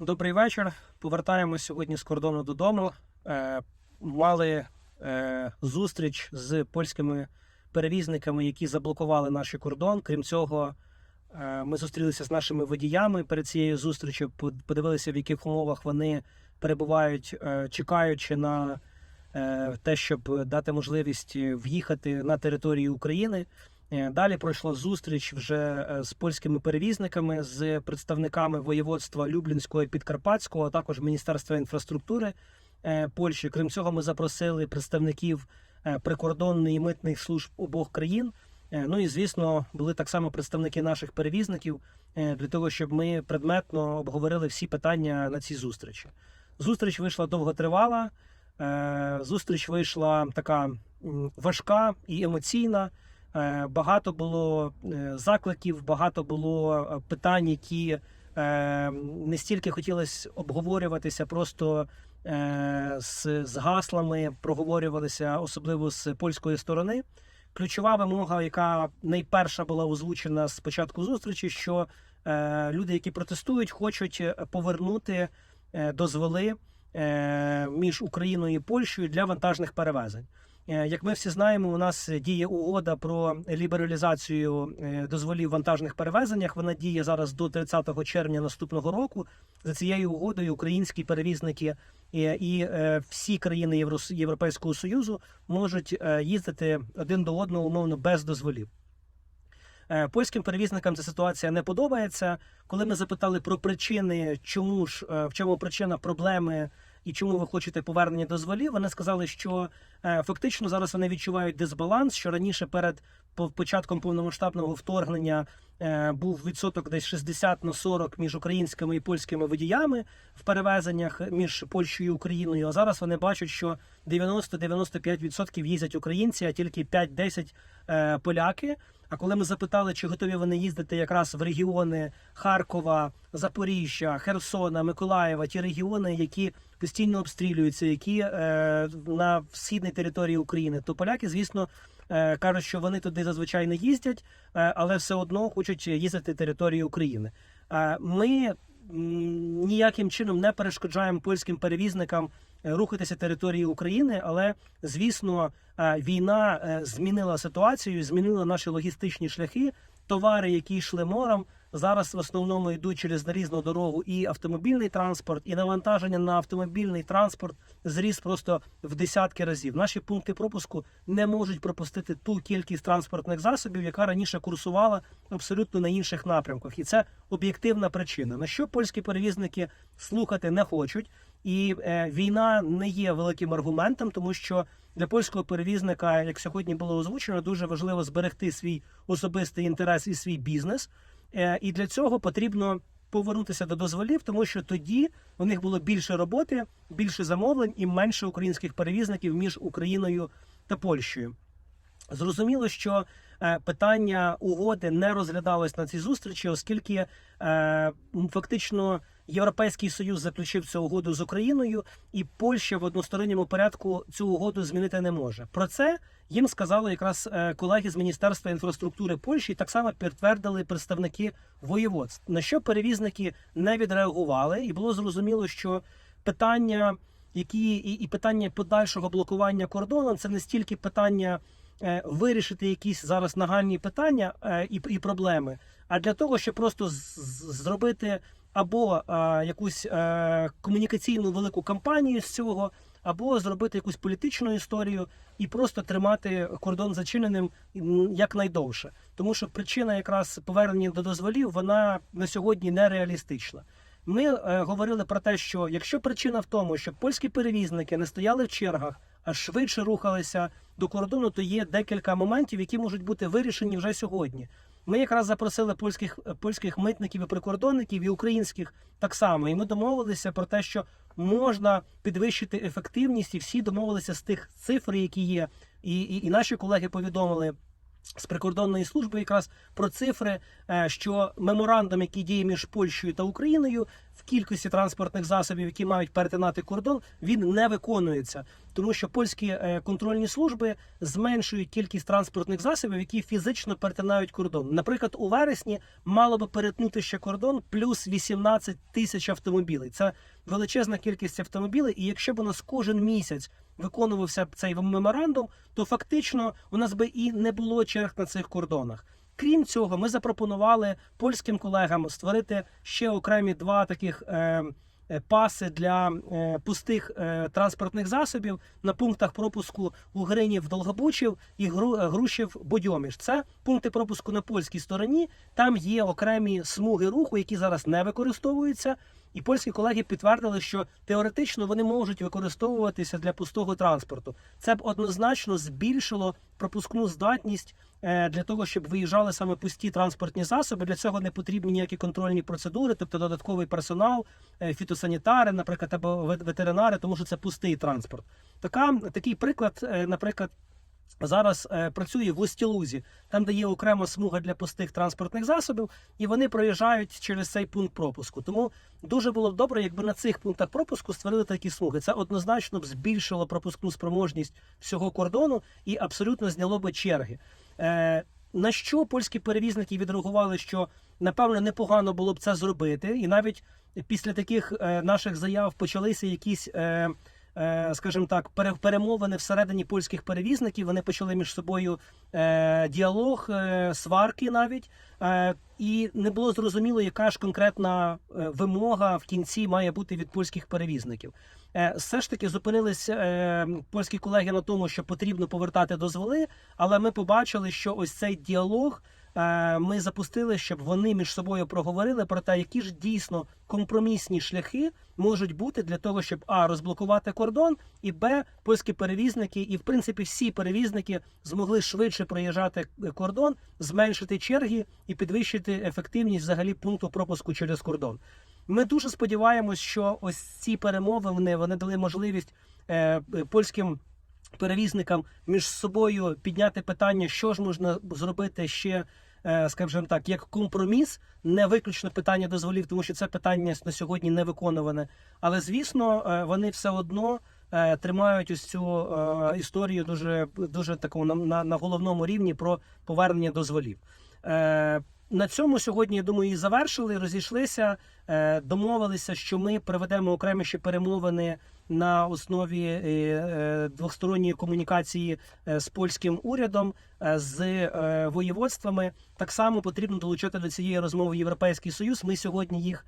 Добрий вечір. Повертаємось сьогодні з кордону додому. Е, мали е, зустріч з польськими перевізниками, які заблокували наш кордон. Крім цього, е, ми зустрілися з нашими водіями перед цією зустрічю. по- Подивилися, в яких умовах вони перебувають, е, чекаючи на е, те, щоб дати можливість в'їхати на територію України. Е, Далі пройшла зустріч вже е, з польськими перевізниками, з представниками воєводства Люблінського і Підкарпатського, а також Міністерства інфраструктури е, Польщі. Крім цього, ми запросили представників прикордонної і митних служб обох країн. Ну і звісно, були так само представники наших перевізників для того, щоб ми предметно обговорили всі питання на цій зустрічі. Зустріч вийшла довготривала. Зустріч вийшла така важка і емоційна. Е, Багато було е, закликів, багато було е, питань, які не стільки хотілося обговорюватися, просто з, з гаслами проговорювалися, особливо з польської сторони. Ключова вимога, яка найперша була озвучена з початку зустрічі, що люди, які протестують, хочуть повернути дозволи між Україною і Польщею для вантажних перевезень. Е, Як ми всі знаємо, у нас діє угода про лібералізацію е, дозволів вантажних перевезеннях. Вона діє зараз до 30 червня наступного року. За цією угодою українські перевізники і, і е, всі країни Європейського союзу можуть е, їздити один до одного умовно без дозволів. Е, Польським перевізникам ця ситуація не подобається. Коли ми запитали про причини, чому ж е, в чому причина проблеми і чому ви хочете повернення дозволів, вони сказали, що е, фактично зараз вони відчувають дисбаланс, що раніше перед початком повномасштабного вторгнення е, був відсоток десь 60 на 40 між українськими і польськими водіями в перевезеннях між Польщею і Україною. А зараз вони бачать, що 90-95% їздять українці, а тільки 5-10 е, поляки. А коли ми запитали, чи готові вони їздити якраз в регіони Харкова, Запоріжжя, Херсона, Миколаєва, ті регіони, які постійно обстрілюються, які е, на східній території України, то поляки, звісно, е, кажуть, що вони туди зазвичай не їздять, е, але все одно хочуть їздити територією України. Е, ми ніяким чином не перешкоджаємо польським перевізникам рухатися територією України, але звісно, війна змінила ситуацію, змінила наші логістичні шляхи. Товари, які йшли морем, зараз в основному йдуть через нарізну дорогу і автомобільний транспорт, і навантаження на автомобільний транспорт зріс просто в десятки разів. Наші пункти пропуску не можуть пропустити ту кількість транспортних засобів, яка раніше курсувала абсолютно на інших напрямках, і це об'єктивна причина. На що польські перевізники слухати не хочуть, і е, війна не є великим аргументом, тому що для польського перевізника, як сьогодні було озвучено, дуже важливо зберегти свій особистий інтерес і свій бізнес. Е, і для цього потрібно повернутися до дозволів, тому що тоді у них було більше роботи, більше замовлень і менше українських перевізників між Україною та Польщею. Зрозуміло, що е, питання угоди не розглядалось на цій зустрічі, оскільки е, фактично Європейський Союз заключив цю угоду з Україною, і Польща в односторонньому порядку цю угоду змінити не може. Про це їм сказали якраз е, колеги з Міністерства інфраструктури Польщі, і так само підтвердили представники воєводств. На що перевізники не відреагували, і було зрозуміло, що питання, які і, і питання подальшого блокування кордону, це не стільки питання е, вирішити якісь зараз нагальні питання е, і, проблеми, а для того, щоб просто зробити або е, якусь е, комунікаційну велику кампанію з цього, або зробити якусь політичну історію і просто тримати кордон зачиненим якнайдовше. Тому що причина якраз повернення до дозволів вона на сьогодні нереалістична. Ми е, говорили про те, що якщо причина в тому, що польські перевізники не стояли в чергах, а швидше рухалися до кордону, то є декілька моментів, які можуть бути вирішені вже сьогодні. Ми якраз запросили польських польських митників і прикордонників і українських так само. І ми домовилися про те, що можна підвищити ефективність, і всі домовилися з тих цифр, які є. І, і, і наші колеги повідомили з прикордонної служби якраз про цифри, е, що меморандум, який діє між Польщею та Україною, в кількості транспортних засобів, які мають перетинати кордон, він не виконується, тому що польські е, контрольні служби зменшують кількість транспортних засобів, які фізично перетинають кордон. Наприклад, у вересні мало би перетнути ще кордон плюс 18 тисяч автомобілів. Це величезна кількість автомобілів, і якщо б у нас кожен місяць виконувався б цей меморандум, то фактично у нас би і не було черг на цих кордонах. Крім цього, ми запропонували польським колегам створити ще окремі два таких. Е, Паси для е, пустих е, транспортних засобів на пунктах пропуску у Гринів Долгобучів і Гру, е, Грушів Бодьоміж. Це пункти пропуску на польській стороні. Там є окремі смуги руху, які зараз не використовуються. І польські колеги підтвердили, що теоретично вони можуть використовуватися для пустого транспорту. Це б однозначно збільшило пропускну здатність е, для того, щоб виїжджали саме пусті транспортні засоби. Для цього не потрібні ніякі контрольні процедури, тобто додатковий персонал, е, фітосанітари, наприклад, або ве- ветеринари, тому що це пустий транспорт. Така такий приклад, е, наприклад. Зараз е, працює в Устілузі, там де є окрема смуга для пустих транспортних засобів, і вони проїжджають через цей пункт пропуску. Тому дуже було б добре, якби на цих пунктах пропуску створили такі смуги. Це однозначно б збільшило пропускну спроможність всього кордону і абсолютно зняло би черги. Е, на що польські перевізники відреагували, що напевно непогано було б це зробити, і навіть після таких е, наших заяв почалися якісь. Е, Скажімо так, пере- перемовини всередині польських перевізників. Вони почали між собою е, діалог, е, сварки навіть, е, і не було зрозуміло, яка ж конкретна е, вимога в кінці має бути від польських перевізників. Е, все ж таки зупинились е, польські колеги на тому, що потрібно повертати дозволи, але ми побачили, що ось цей діалог е, ми запустили, щоб вони між собою проговорили про те, які ж дійсно компромісні шляхи можуть бути для того, щоб а розблокувати кордон, і б польські перевізники, і в принципі всі перевізники змогли швидше проїжджати е, кордон, зменшити черги і підвищити ефективність взагалі пункту пропуску через кордон. Ми дуже сподіваємось, що ось ці перемовини вони дали можливість е, е, польським перевізникам між собою підняти питання, що ж можна зробити ще, е, скажімо так, як компроміс, не виключно питання дозволів, тому що це питання на сьогодні не виконуване. Але звісно, е, вони все одно. е, Тримають ось цю історію дуже дуже таку на, на, на головному рівні про повернення дозволів. На цьому сьогодні, я думаю, і завершили, розійшлися, е, домовилися, що ми проведемо окремі ще перемовини на основі е, е, двосторонньої комунікації з польським урядом, з воєводствами. Так само потрібно долучити до цієї розмови Європейський Союз. Ми сьогодні їх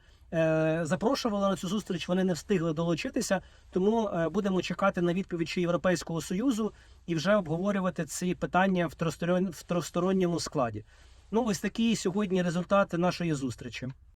запрошували на цю зустріч. Вони не встигли долучитися, тому будемо чекати на відповідь Європейського союзу і вже обговорювати ці питання в тристоронньому складі. Ну, ось такі сьогодні результати нашої зустрічі.